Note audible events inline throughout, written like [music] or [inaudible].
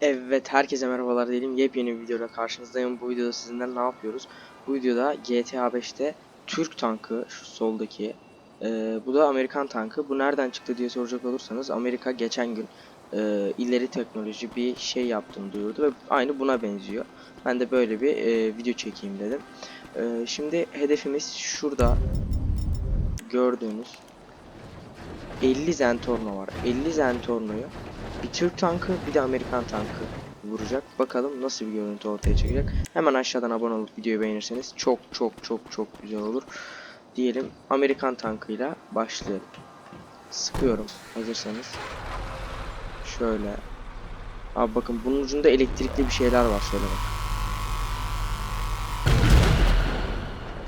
Evet herkese merhabalar diyelim. Yepyeni bir videoda karşınızdayım. Bu videoda sizinle ne yapıyoruz? Bu videoda GTA 5'te Türk tankı şu soldaki eee, bu da Amerikan tankı. Bu nereden çıktı diye soracak olursanız Amerika geçen gün eee, ileri teknoloji bir şey yaptığını duyurdu ve aynı buna benziyor. Ben de böyle bir eee, video çekeyim dedim. Eee, şimdi hedefimiz şurada. Gördüğünüz 50 Zentorno var. 50 Zentorno'yu bir Türk tankı bir de Amerikan tankı vuracak. Bakalım nasıl bir görüntü ortaya çıkacak. Hemen aşağıdan abone olup videoyu beğenirseniz çok çok çok çok güzel olur. Diyelim Amerikan tankıyla başlayalım. Sıkıyorum hazırsanız. Şöyle. Abi bakın bunun ucunda elektrikli bir şeyler var şöyle bak.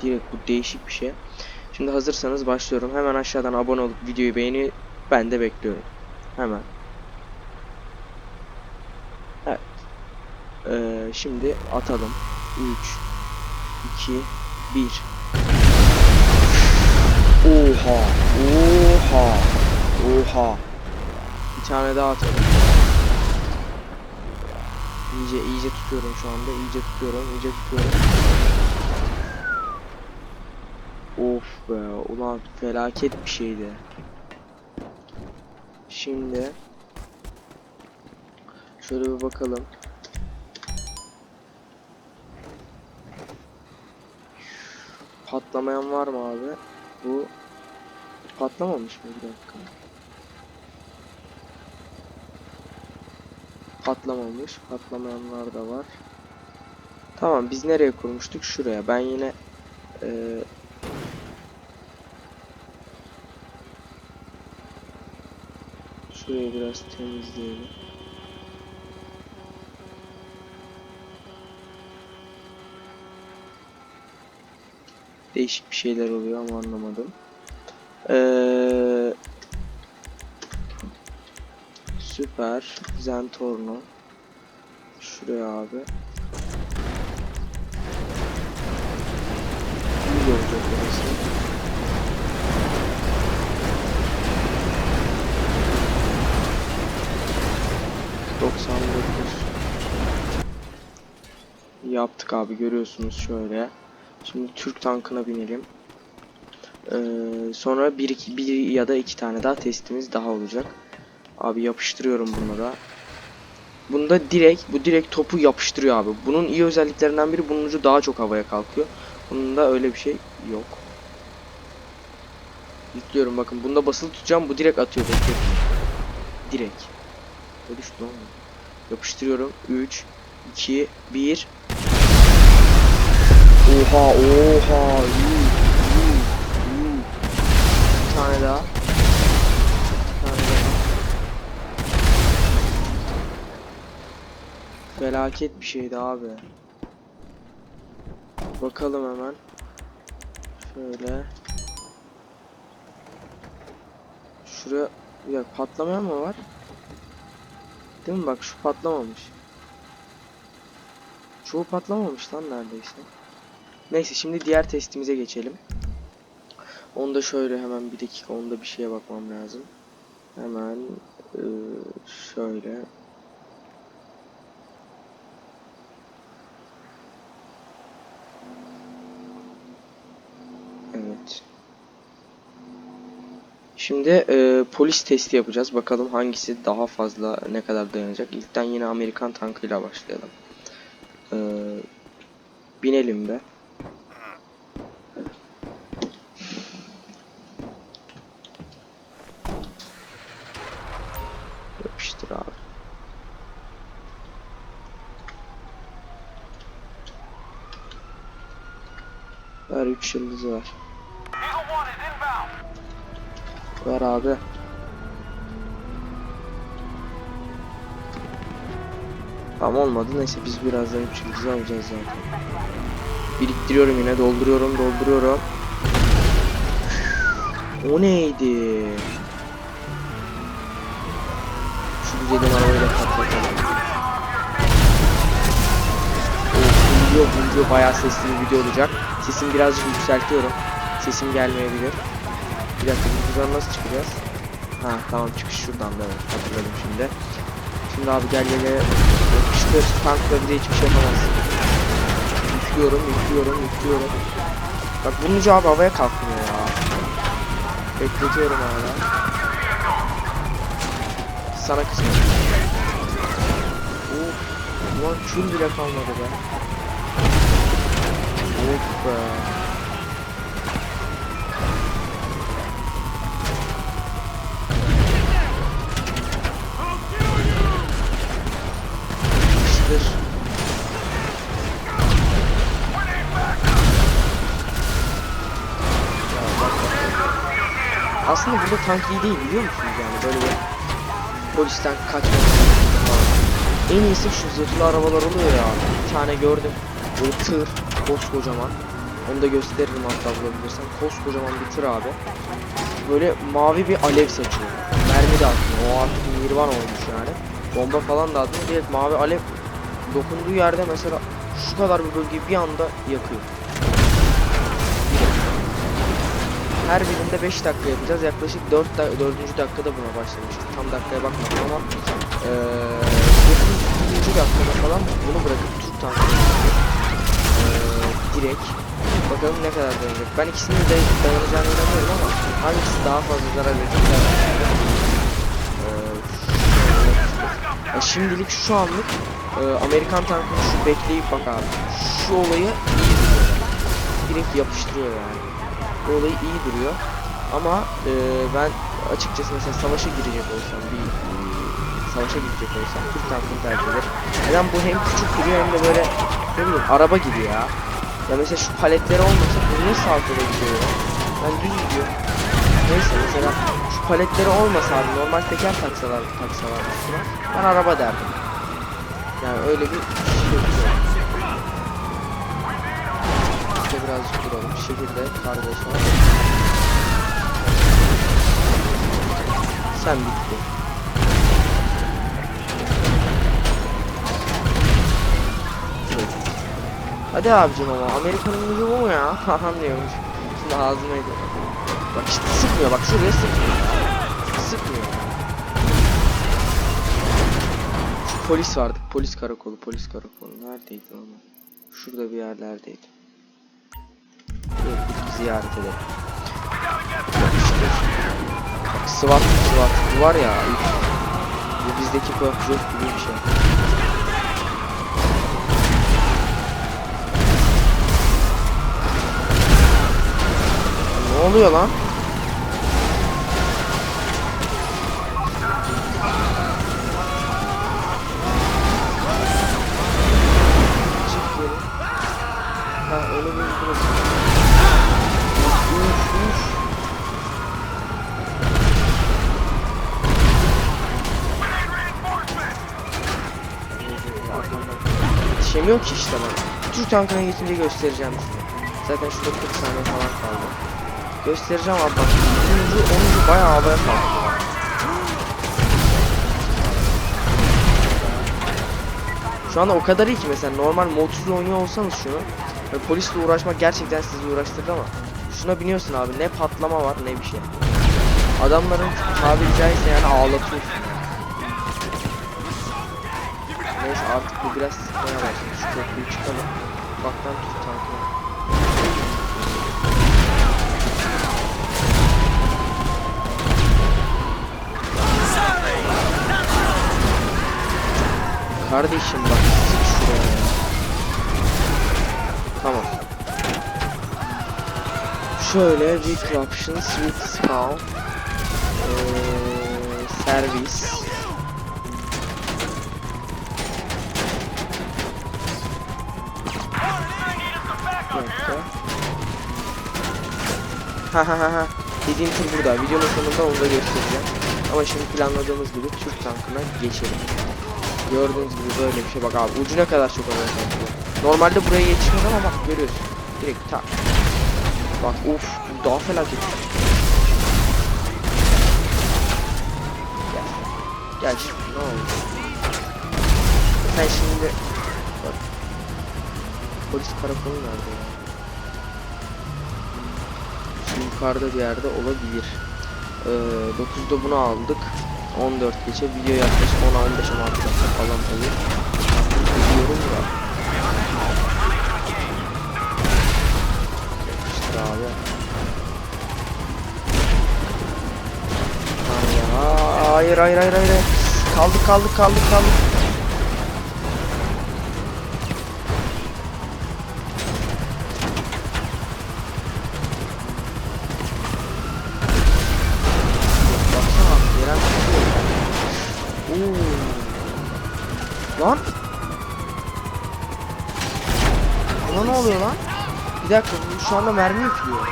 Direkt bu değişik bir şey. Şimdi hazırsanız başlıyorum. Hemen aşağıdan abone olup videoyu beğeni ben de bekliyorum. Hemen. Ee, şimdi atalım. 3 2 1 Oha! Oha! Oha! Bir tane daha atalım. İyice iyice tutuyorum şu anda. İyice tutuyorum. iyice tutuyorum. Of be. Ulan felaket bir şeydi. Şimdi şöyle bir bakalım. Patlamayan var mı abi? Bu patlamamış mı? Bir dakika. Patlamamış. Patlamayanlar da var. Tamam biz nereye kurmuştuk? Şuraya. Ben yine eee Şurayı biraz temizleyelim. Değişik bir şeyler oluyor ama anlamadım. Ee, süper. Zentorno. Şuraya abi. İyi olacak burası. Yaptık abi görüyorsunuz şöyle. Şimdi Türk tankına binelim. Ee, sonra bir, iki, bir ya da iki tane daha testimiz daha olacak. Abi yapıştırıyorum bunu da. Bunda direkt bu direkt topu yapıştırıyor abi. Bunun iyi özelliklerinden biri bunun ucu daha çok havaya kalkıyor. Bunda öyle bir şey yok. Yüklüyorum bakın. Bunda basılı tutacağım. Bu direkt atıyor. Bekle. Direkt. Ne düştü bu? Yapıştırıyorum. 3 2 1 Oha oha. Bir tane daha. Bir. Felaket bir şeydi abi. Bakalım hemen. Şöyle. Şuraya bir dakika patlamayan mı var? Değil mi bak şu patlamamış. Çoğu patlamamış lan neredeyse. Neyse şimdi diğer testimize geçelim. Onda şöyle hemen bir dakika onda bir şeye bakmam lazım. Hemen eee, şöyle. Evet. Şimdi eee, polis testi yapacağız. Bakalım hangisi daha fazla ne kadar dayanacak. İlkten yine Amerikan tankıyla başlayalım. Eee, binelim be. Yapıştır abi. Ver 3 yıldızı ver. Ver abi. Tamam olmadı. Neyse biz birazdan 3 yıldızı alacağız zaten. Biriktiriyorum yine. Dolduruyorum. Dolduruyorum. O neydi? Güzelim arabayla patlatalım. Video, video bayağı sesli bir video olacak. Sesimi birazcık yükseltiyorum. Sesim gelmeyebilir. Bir dakika biz buradan nasıl çıkacağız? Ha tamam çıkış şuradan da hatırladım şimdi. Şimdi abi gel gel. Yapıştır. Tankla bir de hiçbir şey yapamazsın. Yüklüyorum, yüklüyorum, yüklüyorum. Bak bunun ucu abi havaya kalkmıyor ya. Bekletiyorum hala. Sana kısmet. Of. Ulan kül bile kalmadı be. Of be. Bak. Aslında burada tank iyi değil biliyor musunuz yani böyle bir polisten kaçmak falan. En iyisi şu zırhlı arabalar oluyor ya. Bir tane gördüm. Böyle tır, koskocaman. Onu da gösteririm hatta bulabilirsem. Koskocaman bir tır abi. Böyle mavi bir alev saçıyor. Mermi de atmıyor. O artık nirvan olmuş yani. Bomba falan da atmıyor. Direkt mavi alev dokunduğu yerde mesela şu kadar bir bölgeyi bir anda yakıyor. Her birinde 5 dakika yapacağız. Yaklaşık 4 da 4. dakikada buna başlamıştık. Tam dakikaya bakmadım ama eee 9. dakikada falan bunu bırakıp Türk gittik. Eee, direkt bakalım ne kadar dayanacak. Ben ikisinin de dayanacağını inanıyorum ama hangisi daha fazla zarar verecek? Ya şimdilik şu anlık eee, Amerikan tankını şu bekleyip bak abi. Şu olayı. Direkt yapıştırıyor yani. Bu olayı iyi duruyor. Ama e, ben açıkçası mesela savaşa girecek olsam bir e, savaşa girecek olsam Türk tankını tercih ederim. Neden bu hem küçük duruyor hem de böyle ne bileyim araba gibi ya. Ya mesela şu paletleri olmasa bu niye sola gidiyor ya? Ben düz gidiyor. Neyse mesela şu paletleri olmasa abi normal teker taksalar taksalar üstüne ben araba derdim. Yani öyle bir şey yok. Birazcık duralım. Şehirde kardeş var. Sen bitti. Hadi abicim ama Amerika'nın gücü bu mu ya? [laughs] Anlıyormuş. Şimdi ağzıma ediyor. Bak işte sıkmıyor bak şuraya sıkmıyor. Sıkmıyor. Şu polis vardı. Polis karakolu, polis karakolu. Neredeydi ama? Şurada bir yerlerdeydi. Gidip ziyaret edelim. SWAT, SWAT. Bu var ya. Bu bizdeki Peugeot gibi bir şey. Ne oluyor lan? Yetişemiyor ki işte ben. Türk tankına geçince göstereceğim size. Zaten şurada 40 saniye falan kaldı. Göstereceğim abi bak. 10. 10. bayağı havaya kalktı. Şu anda o kadar iyi ki mesela normal modsuz oynuyor olsanız şunu polisle uğraşmak gerçekten sizi uğraştırır ama şuna biniyorsun abi ne patlama var ne bir şey. Adamların tabiri caizse yani ağlatıyorsun. Artık bu biraz sıkmaya başladı. Şu köprüyü çıkalım. Baktan Türk tankına. Kardeşim bak şuraya ya. Tamam. Şöyle Recruption, Sweet Skull ee, Servis Ha. Dediğim tür burada. Videonun sonunda onu da göstereceğim. Ama şimdi planladığımız gibi Türk tankına geçelim. Gördüğünüz gibi böyle bir şey bak abi ucuna kadar çok kalkıyor. Normalde buraya yetişmez ama bak görüyorsun. Direkt tak. Bak uf bu daha felaket. Gel. Gel ne oldu? Sen şimdi bak. Polis karakolu nerede ya? Yukarıda bir yerde olabilir. Ee, 9'da bunu aldık. 14 geçe video yaklaşık 10 15 16 dakika falan. Artık biliyorum da. İşte abi. Hayır, hayır, hayır, hayır. Kaldık, kaldık, kaldık, kaldık. Oluyor lan? Bir dakika, bu şu anda mermi yüklüyor.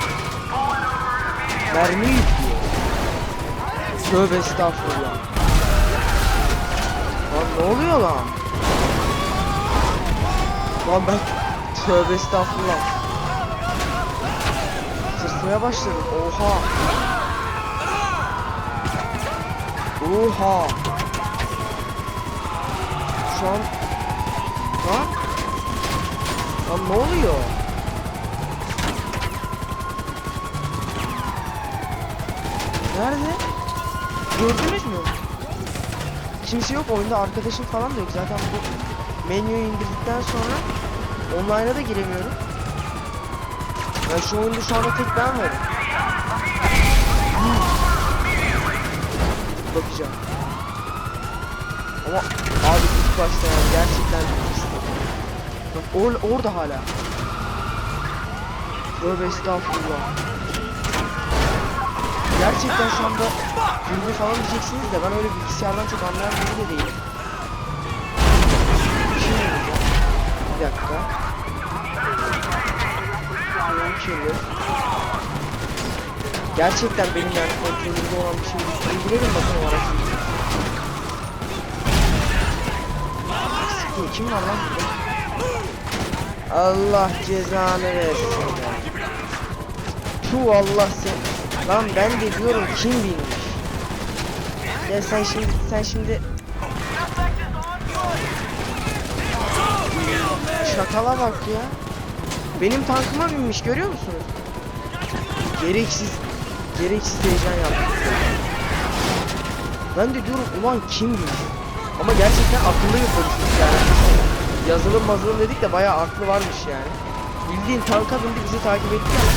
Mermi yüklüyor. Tövbe estağfurullah. Lan ne oluyor lan? Lan ben [laughs] tövbe estağfurullah. Tırsmaya başladım. Oha. Oha. Şu an Lan ne oluyor? Nerede? Gördünüz mü? Kimse yok oyunda arkadaşım falan da yok. Zaten bu menüyü indirdikten sonra online'a da giremiyorum. Ben şu oyunda şu anda tek ben varım. Bakacağım. Ama abi ilk başta yani gerçekten or orada hala. Tövbe estağfurullah. Gerçekten şu anda Filmi falan diyeceksiniz de ben öyle bilgisayardan çok anlayan biri de değilim. Bir şey dakika. Kirli. Gerçekten benim yani kontrolümde olan bir şey. İndirelim bakın o aracı. Sıkıyor. Kim var lan burada? Allah cezanı versin ya. Tu Allah sen. Lan ben de diyorum kim bilmiş. Ya sen şimdi sen şimdi Şakala bak ya. Benim tankıma binmiş görüyor musunuz? Gereksiz gereksiz heyecan yaptı. Ben de diyorum ulan kim bilmiş. Ama gerçekten akıllı bir polismiş yani. Yazılım mazılım dedik de bayağı aklı varmış yani. Bildiğin tanka bindi bizi takip etti ama.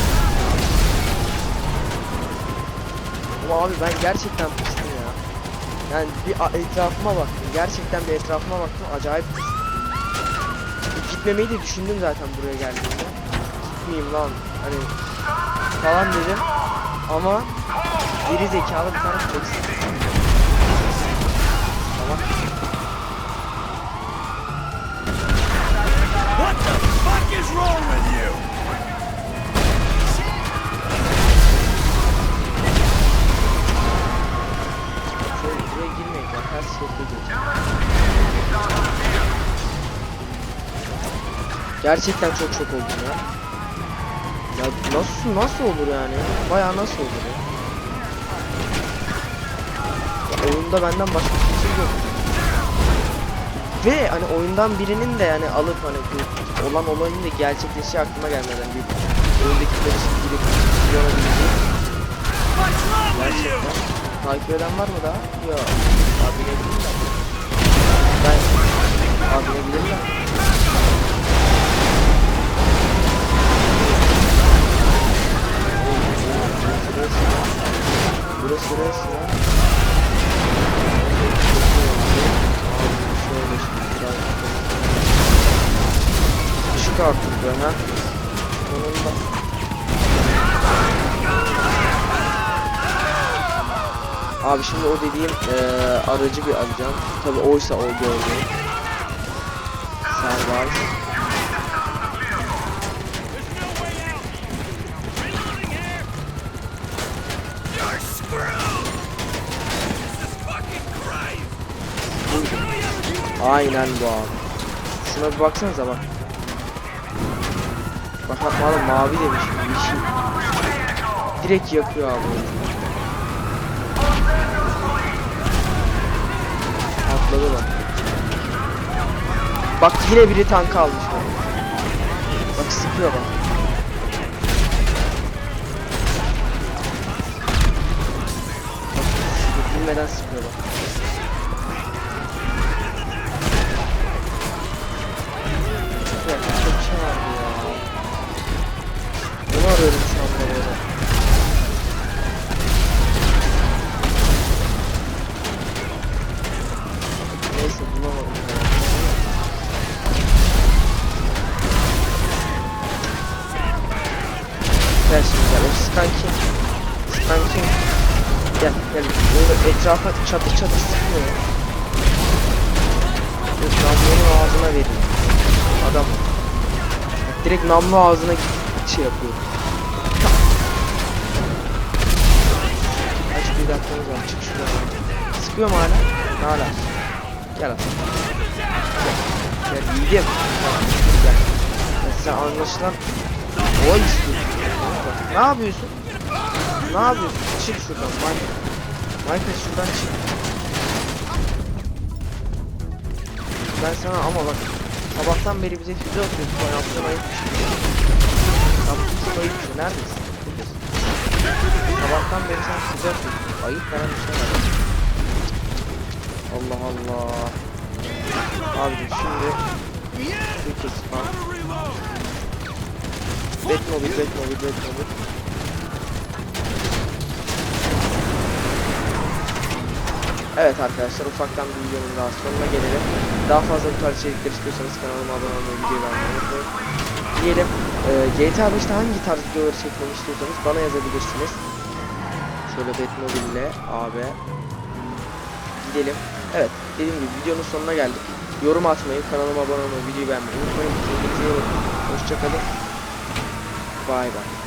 Ama abi ben gerçekten pısım ya. Yani bir etrafıma baktım. Gerçekten bir etrafıma baktım. Acayip pısım. Gitmemeyi de düşündüm zaten buraya geldiğimde. Gitmeyeyim lan. Hani falan dedim. Ama geri zekalı bir tane polis. Tamam. Wrong with you? Buraya girmeyin. Ters şekilde geç. Gerçekten çok şok oldum ya. Ya nasıl nasıl olur yani? Bayağı nasıl olur ya? ya oyunda benden başka kimse yok. Ve hani oyundan birinin de yani alıp hani bu olan olayın da gerçekleşi aklıma gelmeden bir oyundakileri şimdi gidip you? Gerçekten. Takip eden var mı daha? Yok. Abine bilirler. Ben Abi şimdi o dediğim eee, aracı bir alacağım. Tabi oysa o fucking Christ! Aynen bu abi. Şuna bir baksanıza bak. Bak bak mavi demiş. Yeşil. Direkt yakıyor abi. Atladı bak. Bak yine biri tank almış bak. Bak sıkıyor bak. Bak, bilmeden sıkıyor bak. süpersiniz yani. Skanking. Skanking. Gel gel. Böyle etrafa çatı çatı sıkmıyor. Direkt namlunun ağzına veriyor. Adam. Direkt namlu ağzına şey yapıyor. Kaç bir dakikamız var. Çık şuradan. Sıkıyor mu hala? Hala. Gel atalım. Gel. Gel. Yiğidim. Gel. Mesela anlaşılan olay istiyor. Ne yapıyorsun? Ne yapıyorsun? Çık şuradan Michael. Michael şuradan çık. Ben sana ama bak sabahtan beri bize füze atıyorsun. Bu yaptığın ayıp bir şey. Yaptığın ayıp bir şey. Neredesin? Buradasın. Sabahtan beri sen füze atıyorsun. Ayıp veren bir şey var. Allah Allah. Abicim şimdi bir kez falan. Batmobile, Batmobile, Batmobile. Evet arkadaşlar ufaktan bir videonun daha sonuna gelelim. Daha fazla bu tarz içerikler istiyorsanız kanalıma abone olmayı, videoyu beğenmeyi unutmayın. Diyelim e, GTA 5'te hangi tarz videoları çekmemi istiyorsanız bana yazabilirsiniz. Şöyle Batmobile ile abi gidelim. Evet dediğim gibi videonun sonuna geldik. Yorum atmayı, kanalıma abone olmayı, videoyu beğenmeyi unutmayın. Hoşçakalın. Bye bye.